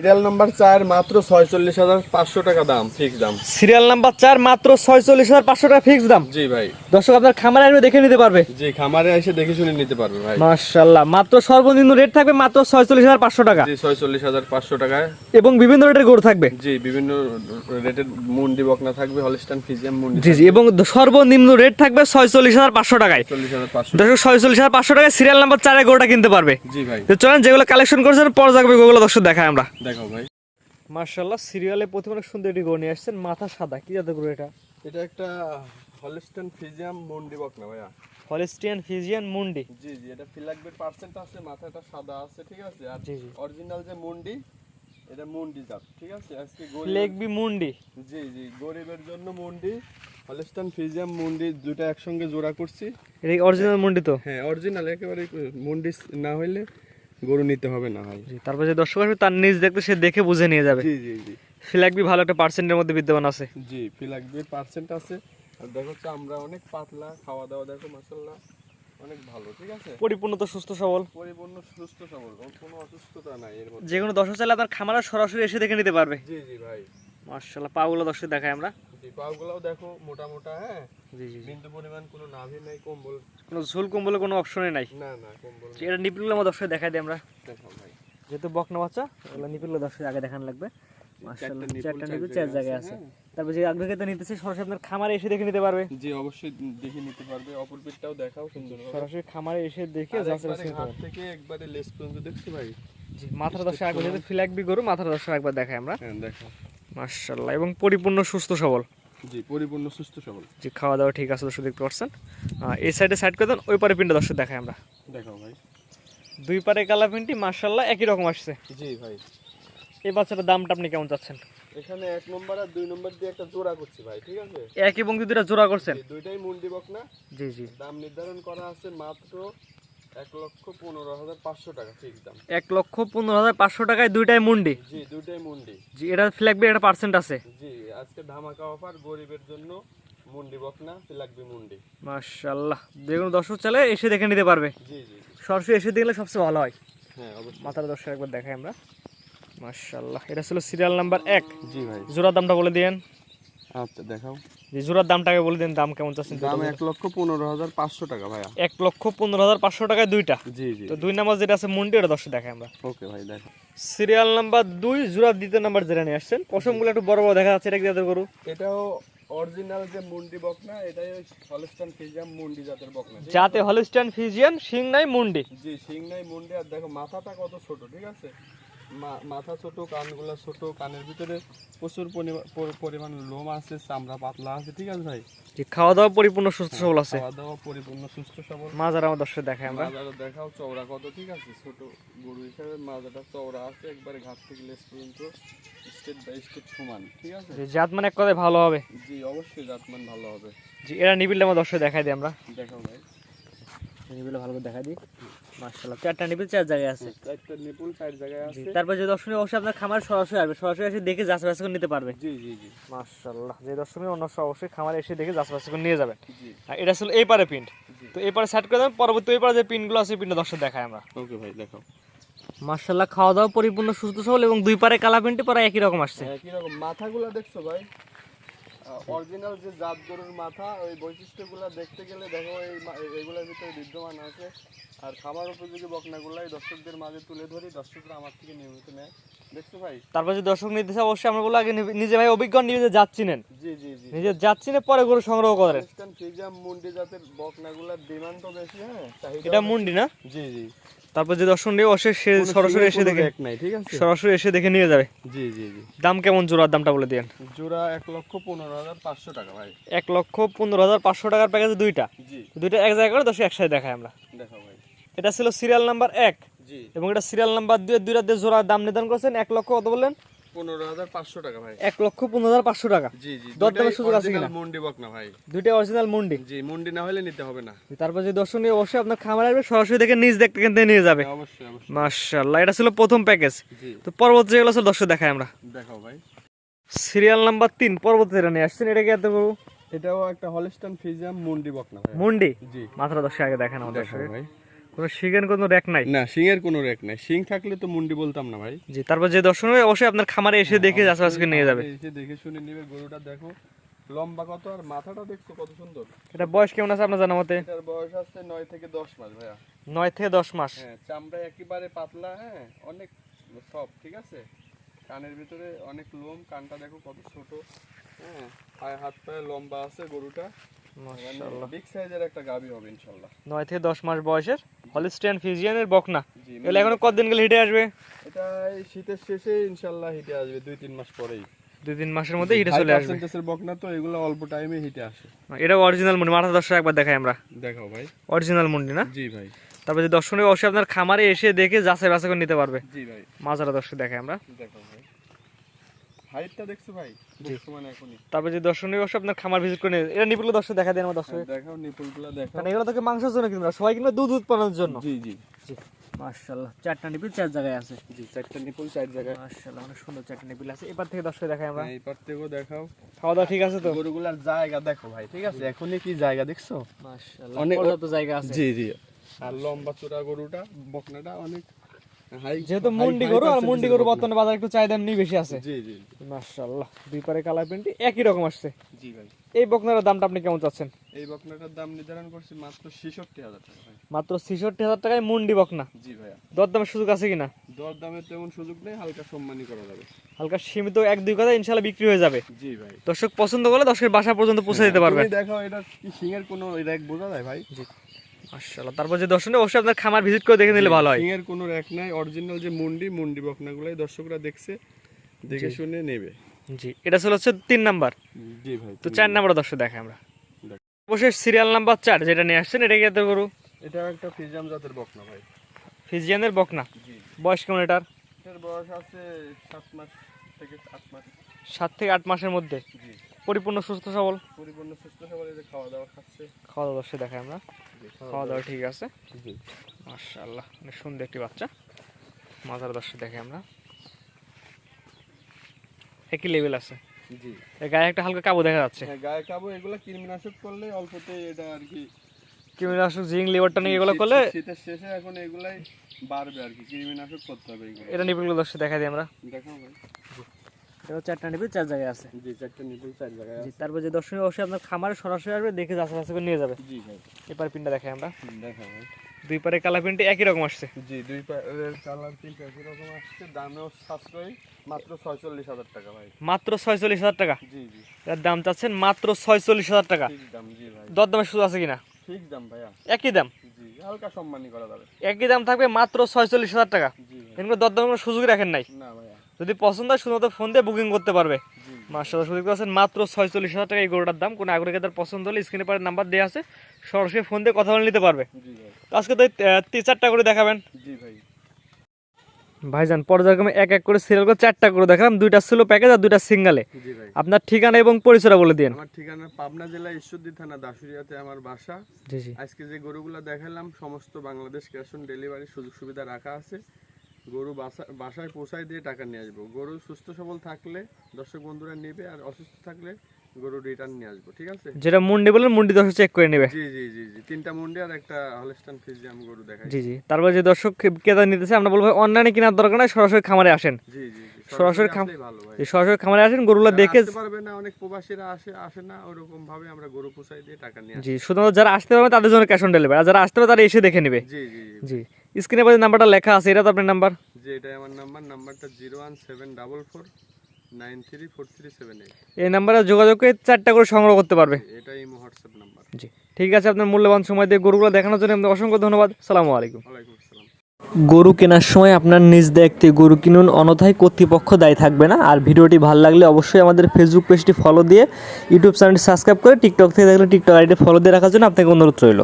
Serial number চার মাত্র ছয়চল্লিশ হাজার পাঁচশো টাকা দাম ফিক্স দাম। সিরিয়াল নাম্বার চার মাত্র ছয়চল্লিশ হাজার পাঁচশো টাকা ফিক্স দাম। জি ভাই। দর্শক আপনার খামারে আসবে দেখে নিতে পারবে। জি খামারে এসে দেখে শুনে নিতে পারবে ভাই। মাত্র সর্বনিম্ন রেট থাকবে মাত্র ছয়চল্লিশ হাজার পাঁচশো টাকা। জি ছয়চল্লিশ হাজার পাঁচশো টাকায় এবং বিভিন্ন রেটের গরু থাকবে। জি বিভিন্ন রেটের মুন্ডি বকনা থাকবে হলিস্টান ফিজিয়াম মুন্ডি জি জি এবং সর্বনিম্ন রেট থাকবে ছয়চল্লিশ হাজার পাঁচশো টাকায়। চল্লিশ হাজার পাঁচশো দর্শক ছয়চল্লিশ হাজার পাঁচশো টাকায় সিরিয়াল নাম্বার চারে গরুটা কিনতে পারবে। জি ভাই। চলেন যেগুলো কালেকশন করছেন পর যাবে ওগুলো দর্শক দেখায় আমরা। দেখো ভাই। মার্শাল্লাহ সিরিয়ালে প্রথমে অনেক সুন্দর একটি গরু নিয়ে আসছেন মাথা সাদা কি জাতের গরু এটা? এটা একটা হলিস্টান ফিজিয়াম মুন্ডি বকনা ভাইয়া? হলিস্টিয়ান ফিজিয়ান মুন্ডি? জি জি এটা ফিলাকবের পার্সেন্ট আছে মাথাটা সাদা আছে ঠিক আছে? আর জি, জি। অরিজিনাল যে মুন্ডি এটা মুন্ডি জাত ঠিক আছে? আজকে লেগবি মুন্ডি? জি জি গরিবের জন্য মুন্ডি হলিস্টান ফিজিয়াম মুন্ডি দুটো একসঙ্গে জোড়া করছি। এটা অরিজিনাল মুন্ডি তো? হ্যাঁ অরিজিনাল একেবারে মুন্ডি না হইলে গরু নিতে হবে না ভাই। তারপর যে দর্শক আসবে তার নিজ দেখতে সে দেখে বুঝে নিয়ে যাবে। জি জি জি। ফিলাকবি ভালো একটা পার্সেন্টের মধ্যে বিদ্যমান আছে। জি ফিলাকবির পার্সেন্ট আছে। আর দেখো তো আমরা অনেক পাতলা খাওয়া দাওয়া দেখো মাসাল্লাহ অনেক ভালো ঠিক আছে? পরিপূর্ণ তো সুস্থ সবল। পরিপূর্ণ সুস্থ সবল কোনো অসুস্থতা নাই এর মধ্যে। যে কোনো দর্শক চাইলে আপনার খামারে সরাসরি এসে দেখে নিতে পারবে। জি জি ভাই। মার্শাল্লাহ পাগুলো দর্শক দেখায় আমরা। জি পাগুলাও দেখো মোটা মোটা হ্যাঁ? জি জি জি। বিন্দু পরিমাণ কোনো নাভি নাই কম্বল। কোনো ঝুল কম্বলে কোনো অপশনই নাই? না না কম্বল এটা নিপিলগুলো আমার দর্শক দেখাই দিই আমরা। দেখো ভাই। যেহেতু বকনা বাচ্চা ওগুলো নিপিলগুলো দর্শক আগে দেখান লাগবে। চারটা নিপিল চার জায়গায় জায়গায় আছে, আছে। তারপর যে আগ্রহীতা নিতেছে সরাসরি আপনার খামারে এসে দেখে নিতে পারবে। জি অবশ্যই দেখে নিতে পারবে। অপর পিঠটাও দেখাও সুন্দর সরাসরি খামারে এসে দেখে যাচাই। থেকে একবারে লেস পর্যন্ত দেখছ ভাই। জি মাথার দর্শক আগে যেহেতু ফিলাকবি গরু মাথার দর্শক একবার দেখাই আমরা। হ্যাঁ দেখো মার্শাল্লাহ এবং পরিপূর্ণ সুস্থ সবল। জি পরিপূর্ণ সুস্থ সবল। যে খাওয়া দাওয়া ঠিক আছে দর্শক দেখতে পাচ্ছেন। এই সাইডে সাইড করে দেন ওই পারে পিনটা দর্শক দেখাই আমরা। দেখাও ভাই। দুই পারে কালা পিনটি মার্শাল্লাহ একই রকম আসছে। জি ভাই। এই বাচ্চাটার দামটা আপনি কেমন চাচ্ছেন? এখানে এক নম্বর আর দুই নম্বর দিয়ে একটা জোড়া করছি ভাই ঠিক আছে? এক এবং দুইটা জোড়া করছেন? দুইটাই মুন্ডি বকনা। জি জি। দাম নির্ধারণ করা আছে মাত্র এক লক্ষ পনেরো হাজার পাঁচশো টাকা ফিক্স দাম এক লক্ষ পনেরো হাজার পাঁচশো টাকায় দুইটাই মুন্ডি? জি দুইটাই মুন্ডি। জি এটা ফ্ল্যাগবি একটা পার্সেন্ট আছে? জি আজকে ধামাকা অফার গরিবের জন্য মুন্ডি বকনা ফিলাকবি মুন্ডি। মার্শাল্লাহ যে কোনো দর্শক চালে এসে দেখে নিতে পারবে। জি জি জি। সরাসরি এসে দেখলে সবচেয়ে ভালো হয়। হ্যাঁ অবশ্যই। মাথার দর্শক একবার দেখাই আমরা। মার্শাল্লাহ এটা ছিল সিরিয়াল নাম্বার এক। জি ভাই। জোড়ার দামটা বলে দিন আচ্ছা দেখাও। যে জোড়ার দামটাকে বলে দিন দাম কেমন চাচ্ছেন দাম এক লক্ষ পনেরো হাজার পাঁচশো টাকা ভাইয়া। এক লক্ষ পনেরো হাজার পাঁচশো টাকায় দুইটা। জি জি। তো দুই নাম্বার যেটা আছে মুন্ডি ওটা দর্শক দেখাই আমরা। ওকে ভাই দেখো সিরিয়াল নাম্বার দুই জোড়ার দ্বিতীয় নাম্বার যেটা নিয়ে আসছেন। পশমগুলো একটু বড় বড় দেখা যাচ্ছে এটা কি গরু? এটাও অরিজিনাল যে মুন্ডি বকনা এটাই হলস্টান ফিজিয়াম মুন্ডি জাতের বকনা যাতে হলিস্টান ফিজিয়ান সিং নাই মুন্ডি। জি সিং নাই মুন্ডি আর দেখো মাথাটা কত ছোট ঠিক আছে? মাথা ছোট কানগুলো ছোট কানের ভিতরে প্রচুর পরিমা- পরিমাণ লোম আছে চামড়া পাতলা আছে ঠিক আছে ভাই? খাওয়া দাওয়া পরিপূর্ণ সুস্থ সবল আছে। খাওয়া দাওয়া পরিপূর্ণ সুস্থ সবল। মাজার আমার দর্শক দেখাই আমরা। মাজাটা দেখাও চওড়া কত ঠিক আছে? ছোট গরু হিসাবে মাজাটা চওড়া আছে একবারে ঘাট থেকে লেস পর্যন্ত স্টেট বাই স্টেট সমান ঠিক আছে? যে জাত মানে এক কথায় ভালো হবে। জি অবশ্যই জাতমান ভালো হবে। যে এরা নিবিলটা আমার দর্শক দেখাই দিই আমরা। দেখাও ভাই। নিবিলে ভালো করে দেখাই দিই। মার্শাল্লাহ চারটা নিবিল চার জায়গায় আছে। চারটা নিপুল চার জায়গায় আছে। তারপর যে দর্শনী অবশ্যই আপনার খামার সরাসরি আসবে। সরাসরি এসে দেখে যাচাই বাছাই করে নিতে পারবে। জি জি জি। মার্শাল্লাহ যে দর্শনী অন্য অবশ্যই খামারে এসে দেখে যাচাই বাছাই করে নিয়ে যাবেন। জি। এটা এই পারে তো এই পারে সেট করে পরবর্তী ওই পারে যে পিনগুলো আছে পিনটা দর্শক দেখাই আমরা। ওকে ভাই দেখাও। মার্শাল্লাহ খাওয়া দাওয়া পরিপূর্ণ সুস্থ সবল এবং দুই পারে কালা পিনটি পরে একই রকম আসছে। একই রকম। মাথাগুলো দেখছ ভাই? অরিজিনাল যে জাত গরুর মাথা ওই বৈশিষ্ট্যগুলো দেখতে গেলে দেখো এই এগুলোর ভিতরে বিদ্যমান আছে। আর খাবার উপযোগী বকনাগুলাই দর্শকদের মাঝে তুলে ধরি দর্শকরা আমার থেকে নিয়মিত নেয়। দেখছ ভাই? তারপর যে দর্শক অবশ্যই আমরা আগে নিজে ভাই অভিজ্ঞ নিজে জাত চিনেন। জি জি জি। নিজে জাত চিনে পরে গরু সংগ্রহ করেন। ফ্রিজিয়াম মুন্ডি জাতের বকনাগুলোর ডিমান্ড তো বেশি হ্যাঁ? এটা মুন্ডি না? জি জি। তারপর যে দর্শক নিয়ে অবশ্যই সে সরাসরি এসে দেখে ঠিক আছে? সরাসরি এসে দেখে নিয়ে যাবে। জি জি জি। দাম কেমন জোড়ার দামটা বলে দিন জোড়া এক লক্ষ পনেরো হাজার টাকা ভাই। এক লক্ষ পনেরো হাজার পাঁচশো টাকার প্যাকেজে দুইটা। দুইটা এক জায়গায় করে দর্শক একসাথে দেখাই আমরা। ভাই। এটা ছিল সিরিয়াল নাম্বার এক। এবং এটা সিরিয়াল নাম্বার দুই দুইটা দিয়ে জোড়ার দাম নির্ধারণ করছেন এক লক্ষ কত বললেন? পনেরো হাজার পাঁচশো টাকা ভাই। এক লক্ষ পনেরো হাজার পাঁচশো টাকা। জি জি। দরদামের সুযোগ আছে কিনা? মুন্ডি বকনা ভাই। দুইটা অরিজিনাল মুন্ডি। জি মুন্ডি না হলে নিতে হবে না। তারপর যে অবশ্যই আপনার খামার আসবে সরাসরি দেখে নিজ দেখতে কিনতে নিয়ে যাবে। হ্যাঁ, এটা ছিল প্রথম প্যাকেজ তো পরবর্তী যেগুলো ছিল দর্শক দেখাই আমরা। দেখাও ভাই। সিরিয়াল নাম্বার তিন পরবর্তী যেটা নিয়ে আসছেন। এটা কি এত করব এটাও একটা হলস্টান ফিজিয়াম মুন্ডি বকনা মুন্ডি? জি। মাথাটা দর্শক আগে দেখেন আমাদের ভাই। কোনো শিখেন কোনো র্যাক নাই? না শিংয়ের কোনো রেক নাই। শিং থাকলে তো মুন্ডি বলতাম না ভাই। জি তারপর যে দর্শন হবে অবশ্যই আপনার খামারে এসে দেখে আশেপাশে নিয়ে যাবে। এসে দেখে শুনে নিবে গরুটা দেখো। লম্বা কত আর মাথাটা দেখছ কত সুন্দর? এটা বয়স কেমন আছে আপনার জানা মতে? এটার বয়স আছে নয় থেকে দশ মাস ভাইয়া। নয় থেকে দশ মাস। হ্যাঁ চামড়া একেবারে পাতলা হ্যাঁ অনেক সব ঠিক আছে? কানের ভিতরে অনেক লোম কানটা দেখো কত ছোট। হ্যাঁ পায়ে হাত পায়ে লম্বা আছে গরুটা। মাশাআল্লাহ। বিগ সাইজের একটা গাভী হবে ইনশাল্লাহ নয় থেকে দশ মাস বয়সের হলিস্টিয়ান ফিজিয়ানের বকনা। এগুলো এখনও কতদিন গেলে হিটে আসবে? এটা শীতের শেষে ইনশাল্লাহ হিটে আসবে দুই তিন মাস পরেই। দুই তিন মাসের মধ্যে হিটে চলে আসবে। পার্সেন্টেজের বকনা তো এগুলো অল্প টাইমে হিটে আসে। এটা অরিজিনাল মুন্ডি মাথা দর্শক একবার দেখাই আমরা। দেখাও ভাই। অরিজিনাল মুন্ডি না? জি ভাই। তারপর যে দর্শনে অবশ্যই আপনার খামারে এসে দেখে যাচাই বাছাই করে নিতে পারবে। জি ভাই। মাজারা দর্শক দেখাই আমরা। দেখাও ভাই। হাইটটা দেখছ ভাই? বর্তমানে এখনই। তারপর যে দর্শনীয় অবশ্যই আপনার খামার ভিজিট করে এটা নিপুল দর্শক দেখা দেন আমার দর্শক। দেখাও নিপুলগুলো দেখাও। কারণ এগুলো তোকে মাংসের জন্য কিনবে সবাই কিনবে দুধ উৎপাদনের জন্য। জি জি। মাশাআল্লাহ চারটা নিপিল চার জায়গায় আছে। জি চারটা নিপুল চার জায়গায়। মাশাআল্লাহ অনেক সুন্দর চারটা নিপিল আছে। এবার থেকে দর্শক দেখাই আমরা। থেকেও দেখাও। খাওয়া দাওয়া ঠিক আছে তো? গরুগুলার জায়গা দেখো ভাই ঠিক আছে? এখনই কি জায়গা দেখছ? মাশাআল্লাহ অনেক- জায়গা আছে। জি জি। আর লম্বা চূড়া গরুটা বকনাটা অনেক যেহেতু মুন্ডি গরু আর মুন্ডি গরু বর্তমানে বাজারে একটু চাহিদা বেশি আছে। জি জি মাশাআল্লাহ দুই পারে কালার প্রিন্ট একই রকম আসছে। জি ভাই। এই বকনার দামটা আপনি কেমন চাচ্ছেন? এই বকনাটার দাম নির্ধারণ করছি মাত্র ছেষট্টি হাজার টাকা ভাই। মাত্র ছেষট্টি হাজার টাকায় মুন্ডি বকনা। জি দরদামের সুযোগ আছে কিনা? তেমন সুযোগ নেই হালকা সম্মানই করা যাবে। হালকা সীমিত এক দুই কথা ইনশাল্লাহ বিক্রি হয়ে যাবে। জি ভাই। দর্শক পছন্দ করলে দর্শকের বাসা পর্যন্ত পৌঁছে দিতে পারবেন। তুমি দেখো এটা কি সিংয়ের কোনো র্যাক বোঝা যায় ভাই? মাশাআল্লাহ। তারপর যে দর্শনে অবশ্যই আপনার খামার ভিজিট করে দেখে নিলে ভালো হয়। সিংয়ের কোনো র্যাক নাই অরিজিনাল যে মুন্ডি মুন্ডি বকনাগুলাই দর্শকরা দেখছে দেখে শুনে নেবে। জি এটা ছিল হচ্ছে তিন নাম্বার। জি ভাই তো চার নাম্বার। দর্শক দেখাই আমরা। অবশ্যই সিরিয়াল নাম্বার চার যেটা নিয়ে আসছেন এটা কি গরু? এটা একটা ফিজাম জাতের বকনা ভাই। ফিজিয়ানের বকনা? জি। বয়স কেমন এটার? এর বয়স আছে সাত মাস থেকে আট মাস। সাত থেকে আট মাসের মধ্যে? জি। পরিপূর্ণ সুস্থ সবল? পরিপূর্ণ সুস্থ সবল এই যে খাওয়া দাওয়া খাচ্ছে। খাওয়া দাওয়া দর্শক দেখাই আমরা। খাওয়া দাওয়া ঠিক আছে? জি। মাশাআল্লাহ অনেক সুন্দর একটি বাচ্চা। মাথার দর্শক দেখে আমরা। একই লেভেল আছে। জি। গায়ে একটা হালকা কাবু দেখা যাচ্ছে। হ্যাঁ গায়ে কাবো এগুলা কৃমিনাশক করলে অল্পতে এটা আর কি কৃমিনাশক জিং লিভারটা নিয়ে এগুলো করলে শীতের শেষে এখন এগুলাই বাড়বে আর কি কৃমিনাশক করতে হবে এগুলো। এটা নিপিলগুলো দর্শক দেখা দিই আমরা। দেখাও ভাই। চারটা চার জায়গায় আছে। জি চারটে চার জায়গায় জি তারপর যে দর্শনীয় অবশ্যই আপনার খামারে সরাসরি আসবে দেখে যাচাই বাছাই করে নিয়ে যাবে। জি ভাই এবার পিনটা দেখাই আমরা। দেখাও দুই পারে কালার প্রিন্টে একই রকম আসছে। জি দুই পায়ের কালার তিনটা একই রকম আসছে দামেও সাশ্রয়ী মাত্র ছয়চল্লিশ হাজার টাকা ভাই। মাত্র ছয়চল্লিশ হাজার টাকা? জি জি। এর দাম চাচ্ছেন মাত্র ছয়চল্লিশ হাজার টাকা। ঠিক দাম জি ভাই। দরদামের সুযোগ আছে কিনা? ঠিক দাম ভাইয়া। একই দাম? জি হালকা সম্মানই করা যাবে। একই দাম থাকবে মাত্র ছয়চল্লিশ হাজার টাকা। দরদামের কোনো সুযোগ রাখেন নাই। না যদি পছন্দ হয় শুধুমাত্র ফোন দিয়ে বুকিং করতে পারবে। মার্শাল সুযোগ আছেন মাত্র ছয়চল্লিশ হাজার টাকা এই গরুটার দাম। কোনো আগ্রহী তার পছন্দ হলে স্ক্রিনে পারে নাম্বার দেওয়া আছে সরাসরি ফোন দিয়ে কথা বলে নিতে পারবে। আজকে তো তিন চারটা করে দেখাবেন। ভাইজান পর্যায়ক্রমে এক এক করে সিরিয়াল করে চারটা করে দেখালাম। দুইটা ছিল প্যাকেজ আর দুইটা সিঙ্গালে আপনার ঠিকানা এবং পরিচয়টা বলে দিন। আমার ঠিকানা পাবনা জেলা ঈশ্বরদী থানা দাসুরিয়াতে আমার বাসা। আজকে যে গরুগুলো দেখালাম সমস্ত বাংলাদেশ ক্যাশ অন ডেলিভারি সুযোগ সুবিধা রাখা আছে। গরু বাসা- বাসায় পৌঁছায় দিয়ে টাকা নিয়ে আসব। গরু সুস্থ সবল থাকলে দর্শক বন্ধুরা নেবে আর অসুস্থ থাকলে গরু রিটার্ন নিয়ে আসব ঠিক আছে? যেটা মুন্ডি বলেন মুন্ডি দর্শক চেক করে নেবে। জি জি জি জি তিনটা মুন্ডি আর একটা হলস্টান ফিজিয়াম গরু দেখাই। জি জি তারপর যে দর্শক ক্রেতা নিতেছে আমরা বলব অনলাইনে কেনার দরকার নাই সরাসরি খামারে আসেন। জি জি সরাসরি খাম- ভালো ভাই। যে সরাসরি খামারে আসেন গরুগুলো দেখে পারবে না অনেক প্রবাসীরা আসে আসে না ওরকম ভাবে আমরা গরু পোষাই দিয়ে টাকা নিয়ে জি শুধুমাত্র যারা আসতে পারবে তাদের জন্য ক্যাশ অন ডেলিভারি আর যারা আসতে পারবে তারা এসে দেখে নেবে। জি জি জি স্ক্রিনে পাশে নাম্বারটা লেখা আছে এটা তো আপনার নাম্বার। যে এটাই আমার নাম্বার। নাম্বারটা zero one seven double four nine three four three seven eight. এই নাম্বারে যোগাযোগ করে চারটা করে সংগ্রহ করতে পারবে। এটাই হোয়াটসঅ্যাপ নাম্বার। জি ঠিক আছে আপনার মূল্যবান সময় দিয়ে গরুগুলো দেখানোর জন্য আপনাকে অসংখ্য ধন্যবাদ। সালামু আলাইকুম। ওয়ালাইকুম আসসালাম। গরু কেনার সময় আপনার নিজ দেখতে গরু কিনুন অনথায় কর্তৃপক্ষ দায়ী থাকবে না। আর ভিডিওটি ভালো লাগলে অবশ্যই আমাদের ফেসবুক পেজটি ফলো দিয়ে ইউটিউব চ্যানেলটি সাবস্ক্রাইব করে টিকটক থেকে দেখলে টিকটক আইডি ফলো দিয়ে রাখার জন্য আপনাকে অনুরোধ রইল।